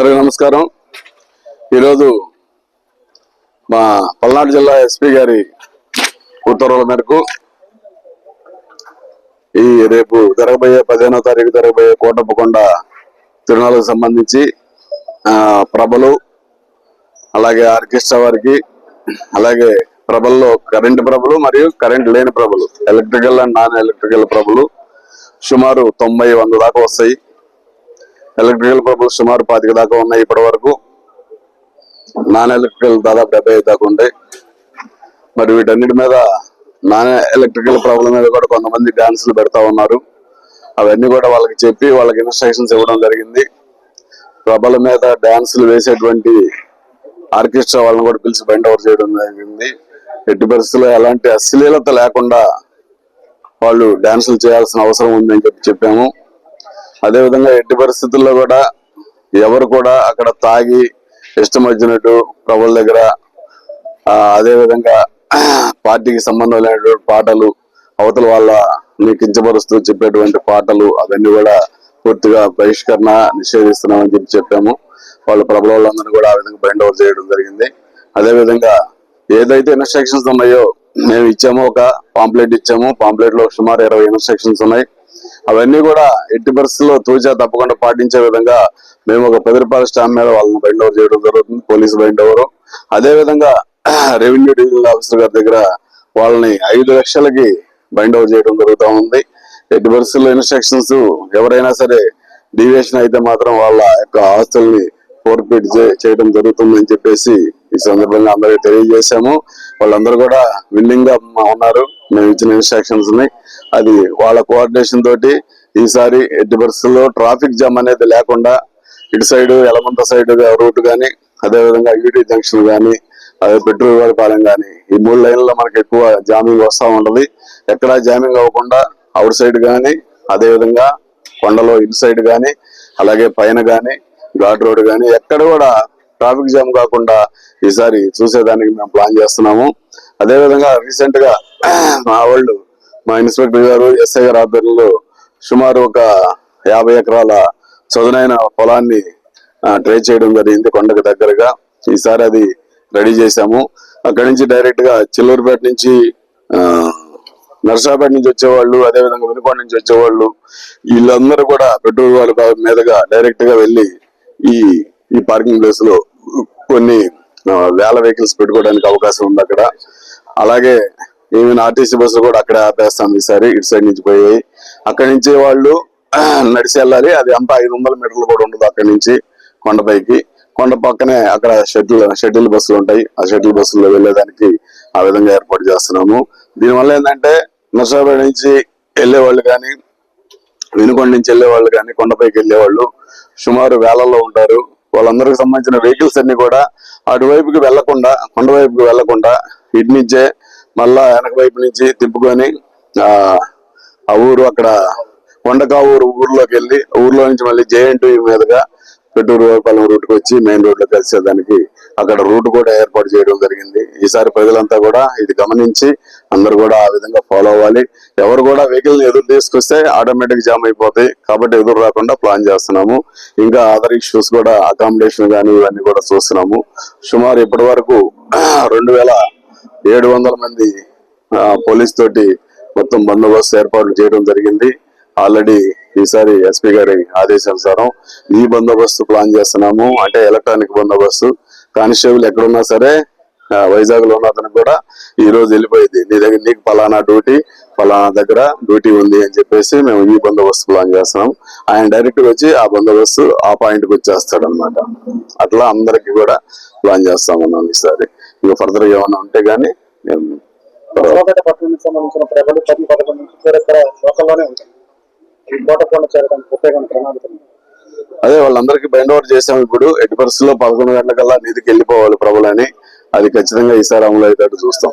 అందరికీ నమస్కారం. ఈరోజు మా పల్నాడు జిల్లా ఎస్పీ గారి ఉత్తర్వుల మేరకు ఈ రేపు జరగబోయే పదిహేనో తారీఖు జరగబోయే కోటప్పకొండ తిరునాళ్ళకు సంబంధించి ప్రభలు అలాగే ఆర్కెస్ట్రా వారికి అలాగే ప్రభల్లో కరెంటు ప్రభలు మరియు కరెంట్ లేని ప్రభలు ఎలక్ట్రికల్ అండ్ నాన్ ఎలక్ట్రికల్ ప్రభలు సుమారు తొంభై వంద దాకా వస్తాయి. ఎలక్ట్రికల్ బబుల్స్ సుమారు పాతిక దాకా ఉన్నాయి ఇప్పటి వరకు. నాన్ ఎలక్ట్రికల్ దాదాపు డెబ్బై ఐదు దాకా ఉంటాయి. మరి వీటన్నిటి మీద నాన్ ఎలక్ట్రికల్ ప్రాబ్లం మీద కూడా కొంతమంది డాన్సులు పెడతా ఉన్నారు. అవన్నీ కూడా వాళ్ళకి చెప్పి వాళ్ళకి ఇన్స్ట్రక్షన్స్ ఇవ్వడం జరిగింది. ప్రభల మీద డాన్సులు వేసేటువంటి ఆర్కెస్ట్రా వాళ్ళని కూడా పిలిచి బైండ్ ఓవర్ చేయడం జరిగింది. ఎట్టి పరిస్థితుల్లో ఎలాంటి అశ్లీలత లేకుండా వాళ్ళు డాన్సులు చేయాల్సిన అవసరం ఉందని చెప్పి చెప్పాము. అదే విధంగా ఎట్టి పరిస్థితుల్లో కూడా ఎవరు కూడా అక్కడ తాగి ఇష్టం వచ్చినట్టు ప్రభుల దగ్గర అదేవిధంగా పార్టీకి సంబంధం లేనటువంటి పాటలు అవతల వాళ్ళ ని కించపరుస్తూ చెప్పేటువంటి పాటలు అవన్నీ కూడా పూర్తిగా బహిష్కరణ నిషేధిస్తున్నామని చెప్పి చెప్పాము. వాళ్ళ ప్రభుల వాళ్ళందరూ కూడా ఆ విధంగా బైండ్ ఓవర్ చేయడం జరిగింది. అదేవిధంగా ఏదైతే ఇన్స్ట్రక్షన్స్ ఉన్నాయో మేము ఇచ్చామో ఒక పాంప్లెట్ ఇచ్చాము. పాంప్లెట్లో సుమారు ఇరవై ఇన్స్ట్రక్షన్స్ ఉన్నాయి. అవన్నీ కూడా ఎట్టి పరిస్థితుల్లో తూచా తప్పకుండా పాటించే విధంగా మేము ఒక పది రూపాయల స్టాంప్ మీద వాళ్ళని బైండ్ ఓవర్ చేయడం జరుగుతుంది పోలీసు బైండ్ ఓవర్. అదే విధంగా రెవెన్యూ డివిజనల్ ఆఫీసర్ గారి దగ్గర వాళ్ళని ఐదు లక్షలకి బైండ్ ఓవర్ చేయడం జరుగుతూ ఉంది. ఎట్టి పరిస్థితుల్లో ఇన్స్ట్రక్షన్స్ ఎవరైనా సరే డివియేషన్ అయితే మాత్రం వాళ్ళ యొక్క ఆస్తుల్ని ఫోర్పీట్ చేయడం జరుగుతుందని చెప్పేసి ఈ సందర్భంగా అందరికి తెలియజేశాము. వాళ్ళందరూ కూడా విల్లింగ్గా ఉన్నారు. మేము ఇచ్చిన ఇన్స్ట్రక్షన్స్ ఉన్నాయి. అది వాళ్ళ కోఆర్డినేషన్ తోటి ఈసారి ఎట్టి పరిస్థితుల్లో ట్రాఫిక్ జామ్ అనేది లేకుండా ఇటు సైడ్ ఎలమంత సైడ్ రూట్ కానీ అదేవిధంగా యూటీ జంక్షన్ కానీ అదే పెట్రోల్ వారి పాలెం కానీ ఈ మూడు లైన్లలో మనకి ఎక్కువ జామింగ్ వస్తూ ఉండదు ఎక్కడా జామింగ్ అవ్వకుండా అవుట్ సైడ్ కానీ అదేవిధంగా కొండలో ఇటు సైడ్ కానీ అలాగే పైన కానీ ఘాట్ రోడ్ కానీ ఎక్కడ కూడా ట్రాఫిక్ జామ్ కాకుండా ఈసారి చూసేదానికి మేము ప్లాన్ చేస్తున్నాము. అదేవిధంగా రీసెంట్గా మా వాళ్ళు మా ఇన్స్పెక్టర్ గారు ఎస్ఐ గారు ఆధ్వర్యంలో సుమారు ఒక యాభై ఎకరాల చదునైన పొలాన్ని ట్రై చేయడం జరిగింది కొండకు దగ్గరగా. ఈసారి అది రెడీ చేశాము. అక్కడి నుంచి డైరెక్ట్గా చిల్లూరుపేట నుంచి నర్సాపేట నుంచి వచ్చేవాళ్ళు అదే విధంగా నుంచి వచ్చేవాళ్ళు వీళ్ళందరూ కూడా పెట్రోల్ వాళ్ళ మీదుగా డైరెక్ట్గా వెళ్ళి ఈ ఈ పార్కింగ్ ప్లేస్లో కొన్ని వేల వెహికల్స్ పెట్టుకోవడానికి అవకాశం ఉంది అక్కడ. అలాగే ఈవెన్ ఆర్టీసీ బస్సులు కూడా అక్కడే ఆపేస్తాం ఈసారి ఇటు సైడ్ నుంచి పోయాయి అక్కడి నుంచి వాళ్ళు నడిచి వెళ్ళాలి. అది అంతా ఐదు వందల మీటర్లు కూడా ఉండదు అక్కడి నుంచి కొండపైకి. కొండ పక్కనే అక్కడ షటిల్ షెడ్యూల్ బస్సులు ఉంటాయి. ఆ షటిల్ బస్సుల్లో వెళ్ళేదానికి ఆ విధంగా ఏర్పాటు చేస్తున్నాము. దీనివల్ల ఏంటంటే నర్సాపేట నుంచి వెళ్ళే వాళ్ళు కానీ వెనుకొండ నుంచి వెళ్ళే వాళ్ళు కానీ కొండపైకి వెళ్ళేవాళ్ళు సుమారు వేలల్లో ఉంటారు. వాళ్ళందరికి సంబంధించిన వెహికల్స్ అన్ని కూడా అటువైపుకి వెళ్ళకుండా కొండ వైపుకి వెళ్ళకుండా ఇటు నుంచే మళ్ళా వెనక వైపు నుంచి తిప్పుకొని ఆ ఊరు అక్కడ కొండకా ఊరు ఊర్లోకి వెళ్ళి ఊర్లో నుంచి మళ్ళీ జేఎన్టీ మీదుగా పెట్టూరు పాలెం రూట్కి వచ్చి మెయిన్ రోడ్లో కలిసేదానికి అక్కడ రూట్ కూడా ఏర్పాటు చేయడం జరిగింది. ఈసారి ప్రజలంతా కూడా ఇది గమనించి అందరు కూడా ఆ విధంగా ఫాలో అవ్వాలి. ఎవరు కూడా వెహికల్ ఎదురు తీసుకొస్తే ఆటోమేటిక్ జామ్ అయిపోతాయి. కాబట్టి ఎదురు రాకుండా ప్లాన్ చేస్తున్నాము. ఇంకా అదర్ ఇష్యూస్ కూడా అకామిడేషన్ కానీ ఇవన్నీ కూడా చూస్తున్నాము. సుమారు ఇప్పటి వరకు రెండు వేల ఏడు వందల మంది పోలీస్ తోటి మొత్తం బందోబస్తు ఏర్పాట్లు చేయడం జరిగింది. ఆల్రెడీ ఈసారి ఎస్పీ గారి ఆదేశానుసారం ఈ బందోబస్తు ప్లాన్ చేస్తున్నాము. అంటే ఎలక్ట్రానిక్ బందోబస్తు. కానిస్టేబుల్ ఎక్కడున్నా సరే వైజాగ్లో ఉన్న అతనికి కూడా ఈ రోజు వెళ్ళిపోయింది. నీ దగ్గర నీకు ఫలానా డ్యూటీ ఫలానా దగ్గర డ్యూటీ ఉంది అని చెప్పేసి మేము ఈ బందోబస్తు ప్లాన్ చేస్తున్నాం. ఆయన డైరెక్ట్ వచ్చి ఆ బందోబస్తు ఆ పాయింట్కి వచ్చేస్తాడు అనమాట అట్లా అందరికి కూడా ప్లాన్ చేస్తామన్నాం ఈసారి. ఇంకా ఫర్దర్ ఏమైనా ఉంటే గానీ నేను సంబంధించిన ప్రజలు లోకల్లోనే. అదే వాళ్ళందరికీ బైండ్ ఓవర్ చేసాం ఇప్పుడు. ఎట్టి పరిస్థితుల్లో పదకొండు గంటలకల్లా నిధికి వెళ్ళిపోవాలి ప్రభులని. అది ఖచ్చితంగా ఈసారి అమలు అయ్యేటట్టు చూస్తాం.